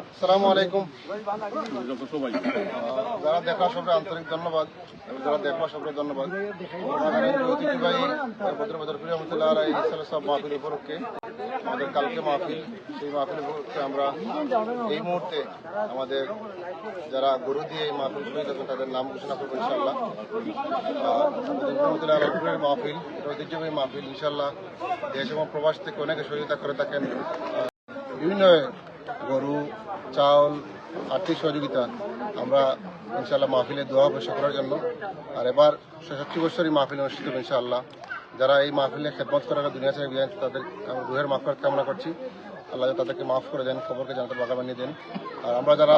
আসসালামু আলাইকুম। যারা দেখা সবাই আন্তরিক ধন্যবাদ। যারা দেখা সবাই ধন্যবাদ। ঐতিহ্যবাহী সব মাহফিল উপলক্ষে, আমাদের কালকে মাহফিল, সেই মাহফিল উপলক্ষে আমরা এই মুহূর্তে আমাদের যারা গরু দিয়ে এই মাহফিল শুরু থাকেন তাদের নাম ঘোষণা করব ইনশাল্লাহ মাহফিল ঐতিহ্যবাহী মাহফিল ইনশাল্লাহ দেশ এবং প্রবাস থেকে অনেকে সহযোগিতা করে থাকেন। বিভিন্ন গরু চাউল, আর্থিক সহযোগিতা, আমরা ইনশাআল্লাহ মাহফিলে দোয়া হবে করার জন্য। আর এবার ছেষট্টি বছরই মাহফিল অনুষ্ঠিত হবে ইনশাআল্লাহ। যারা এই মাহফিলে খেদমত করার দুনিয়া থেকে বিদায় তাদের রুহের মাফ কামনা করছি। আল্লাহ তাদেরকে মাফ করে দেন, খবরকে জানাতে বাগা বানিয়ে দেন। আর আমরা যারা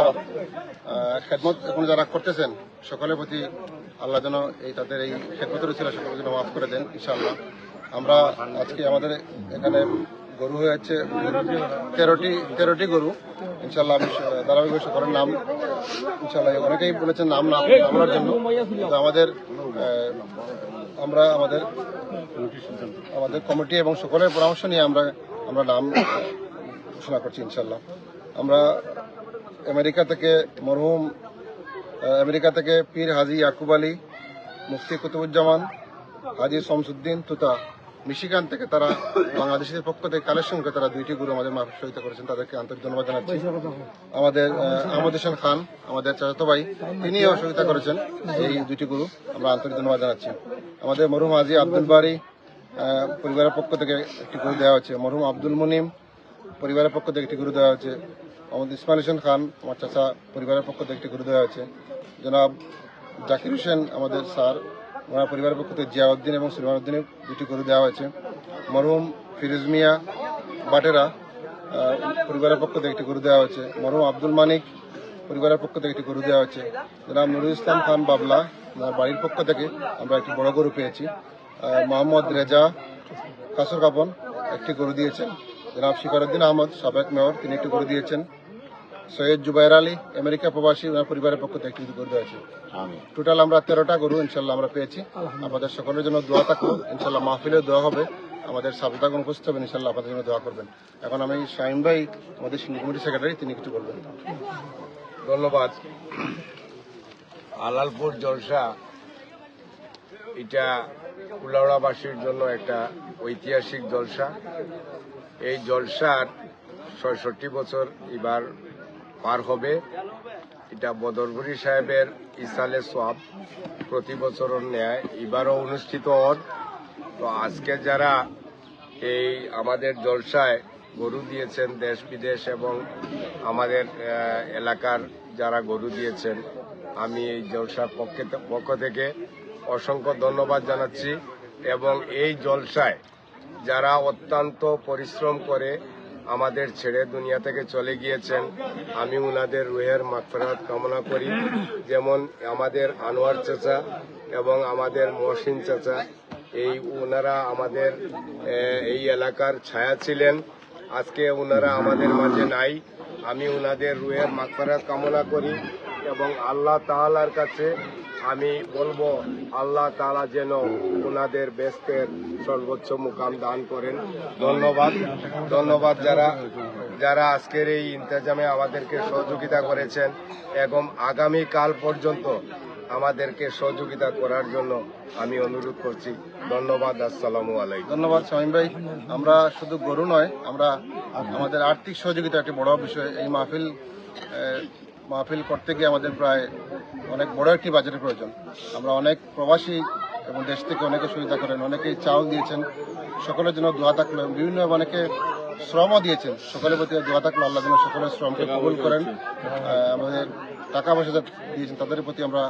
খেদমত এখন যারা করতেছেন, সকলের প্রতি আল্লাহ যেন এই তাদের এই খেদমতের ছিল সকলের জন্য মাফ করে দেন ইনশাআল্লাহ। আমরা আজকে আমাদের এখানে গরু হয়েছে তেরোটি তেরোটি গরু। ইনশাল্লাহ আমি ধারাবাহিক সকলের নাম ইনশাল্লাহ অনেকেই বলেছেন নাম না আমার জন্য। আমাদের আমরা আমাদের আমাদের কমিটি এবং সকলের পরামর্শ নিয়ে আমরা আমরা নাম ঘোষণা করছি ইনশাল্লাহ আমরা আমেরিকা থেকে মরহুম আমেরিকা থেকে পীর হাজি ইয়াকুব আলী, মুফতি কুতুবুজ্জামান, হাজি শমসুদ্দিন তুতা। মিশিগান থেকে তারা বাংলাদেশের পক্ষ থেকে কালেকশন করে তারা দুইটি গুরু আমাদের সহিত করেছেন তাদেরকে আন্তরিক ধন্যবাদ জানাচ্ছি। আমাদের আহমদ হোসেন খান আমাদের চাচাতো ভাই তিনিও সহযোগিতা করেছেন এই দুইটি গুরু। আমরা আন্তরিক ধন্যবাদ জানাচ্ছি। আমাদের মরহুম আজি আব্দুল বাড়ি পরিবারের পক্ষ থেকে একটি গুরু দেওয়া হচ্ছে। মরহুম আব্দুল মুনিম পরিবারের পক্ষ থেকে একটি গুরু দেওয়া হচ্ছে। আমাদের ইসমাইল হোসেন খান আমার চাচা পরিবারের পক্ষ থেকে একটি গুরু দেওয়া হচ্ছে। জনাব জাকির হোসেন আমাদের স্যার ওনার পরিবারের পক্ষ থেকে জিয়াউদ্দিন এবং সুলমান উদ্দিনের দুটি গরু দেওয়া হয়েছে। মরহুম ফিরোজ মিয়া বাটেরা পরিবারের পক্ষ থেকে একটি গরু দেওয়া হয়েছে। মরহুম আব্দুল মানিক পরিবারের পক্ষ থেকে একটি গরু দেওয়া হয়েছে। জনাব নুরুল ইসলাম খান বাবলা, ওনার বাড়ির পক্ষ থেকে আমরা একটি বড় গরু পেয়েছি। মোহাম্মদ রেজা কাসর কাপন একটি গরু দিয়েছেন। জনাব শিকারুদ্দিন আহমদ সাবেক মেয়র, তিনি একটি গরু দিয়েছেন। সৈয়দ জুবাইর আলী আমেরিকা প্রবাসী ওনার পরিবারের পক্ষ থেকে একটি গরু দেওয়া হয়েছে। টোটাল আমরা তেরোটা গরু ইনশাল্লাহ আমরা পেয়েছি। আমাদের সকলের জন্য দোয়া থাকল ইনশাল্লাহ মাহফিলে দোয়া হবে। আমাদের সাবধান উপস্থিত হবেন ইনশাল্লাহ আপনাদের জন্য দোয়া করবেন। এখন আমি শাহিম ভাই আমাদের সিন্ধু কমিটি সেক্রেটারি তিনি কিছু বলবেন। ধন্যবাদ। আলালপুর জলসা এটা কুলাউড়াবাসীর জন্য একটা ঐতিহাসিক জলসা। এই জলসার ছয়ষট্টি বছর এবার পার হবে। এটা বদরগুড়ি সাহেবের ইসালে সোয়াব প্রতি বছরের ন্যায়। এবারও অনুষ্ঠিত হন। তো আজকে যারা এই আমাদের জলসায় গরু দিয়েছেন, দেশ বিদেশ এবং আমাদের এলাকার যারা গরু দিয়েছেন, আমি এই জলসার পক্ষে পক্ষ থেকে অসংখ্য ধন্যবাদ জানাচ্ছি। এবং এই জলসায় যারা অত্যন্ত পরিশ্রম করে আমাদের ছেড়ে দুনিয়া থেকে চলে গিয়েছেন। আমি উনাদের রুহের মাগফিরাত কামনা করি। যেমন আমাদের আনোয়ার চাচা এবং আমাদের মহসিন চাচা, এই ওনারা আমাদের এই এলাকার ছায়া ছিলেন। আজকে ওনারা আমাদের মাঝে নাই। আমি ওনাদের রুহের মাগফিরাত কামনা করি এবং আল্লাহ তাআলার কাছে আমি বলব, আল্লাহ তাআলা যেন ওনাদের বেস্তের সর্বোচ্চ মুকাম দান করেন। ধন্যবাদ। ধন্যবাদ যারা যারা আজকের এই ইন্তজামে আমাদেরকে সহযোগিতা করেছেন এবং আগামী কাল পর্যন্ত আমাদেরকে সহযোগিতা করার জন্য আমি অনুরোধ করছি। ধন্যবাদ। আসসালামু আলাইকুম। ধন্যবাদ শাহিম ভাই। আমরা শুধু গরু নয়, আমরা আমাদের আর্থিক সহযোগিতা একটি বড় বিষয়। এই মাহফিল মাহফিল করতে গিয়ে আমাদের প্রায় অনেক বড় একটি বাজেটের প্রয়োজন। আমরা অনেক প্রবাসী এবং দেশ থেকে অনেকে সুবিধা করেন, অনেকেই চাউল দিয়েছেন, সকলের জন্য দোয়া থাকল বিভিন্ন অনেকে শ্রমও দিয়েছেন। সকলের প্রতি দোয়া থাকল, আল্লাহ যেন সকলের শ্রমকে কবুল করেন। আমাদের টাকা পয়সা দিয়েছেন, তাদের প্রতি আমরা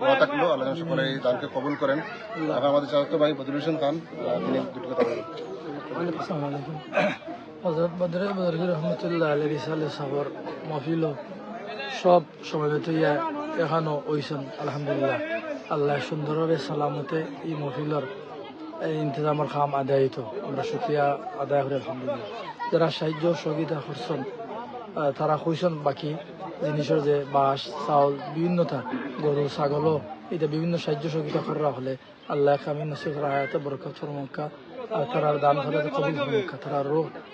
দোয়া থাকল, আল্লাহ যেন সকলে এই দানকে কবুল করেন। আমাদের চাচাতো ভাই বদরুল হোসেন খান তিনি দুটি কথা বলেন। হজরত বদরের বদরগি রহমতুল্লাহ আলী রিসালে সাবর মফিল সব সমবেত ইয়া এখানো ওইসন, আলহামদুলিল্লাহ। আল্লাহ সুন্দরভাবে সালামতে এই মফিলর এই ইন্তজামর খাম আদায়িত আমরা শুক্রিয়া আদায় করি, আলহামদুলিল্লাহ। যারা সাহায্য সহযোগিতা করছেন তারা কইসন বাকি জিনিসের যে বাঁশ, চাউল বিভিন্নতা গরু, ছাগলও, এটা বিভিন্ন সাহায্য সহযোগিতা করা হলে আল্লাহ কামি নসিফ রায়াতে বরকত তারার দান হলে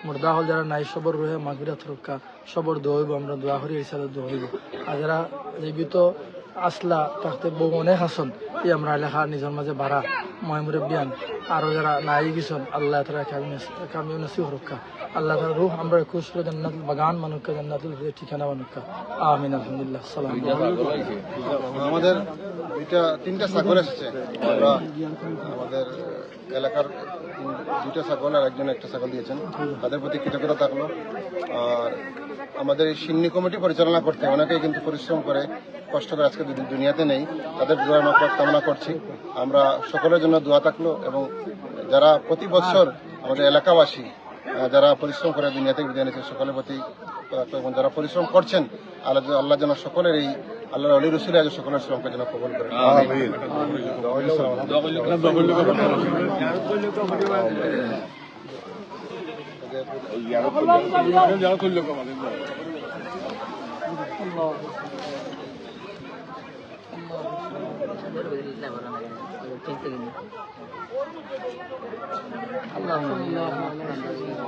মুর্দা হল যারা নাই সবর রোহে মাগবিরাত হরুকা সবর দোয়াইব আমরা দোয়া করি হিসাবে দোয়াইব আর যারা জীবিত আসলা তাতে বউ অনেক আসন ই আমরা লেখা নিজের মাঝে বাড়া ময় মুরব্বিয়ান। আরও যারা নাই গেছন আল্লাহ তারা কামিও নসি হরুকা আল্লাহ তারা রুহ আমরা খুশ করে জান্নাতুল বাগান জান্নাতুল ঠিকানা মানুকা আমিন, আলহামদুলিল্লাহ। সালাম আমাদের দুইটা তিনটা ছাগল এসেছে। আমরা আমাদের এলাকার দুইটা ছাগল আর একজন একটা ছাগল দিয়েছেন। তাদের প্রতি কৃতজ্ঞতা থাকল। আর আমাদের এই সিন্নি কমিটি পরিচালনা করতে, অনেকেই কিন্তু পরিশ্রম করে, কষ্ট করে আজকে দুনিয়াতে নেই। তাদের দোয়া কামনা করছি। আমরা সকলের জন্য দোয়া থাকল এবং যারা প্রতি বছর আমাদের এলাকাবাসী যারা পরিশ্রম করে দুনিয়াতে বিদায় নিয়েছে সকলের প্রতি এবং যারা পরিশ্রম করছেন, আল্লাহ আল্লাহ যেন সকলের এই আল্লাহর অলি রসুল আজ সকলের শ্রমকে যেন কবল করে بارك الله إنك أنت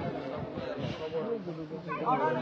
আমরা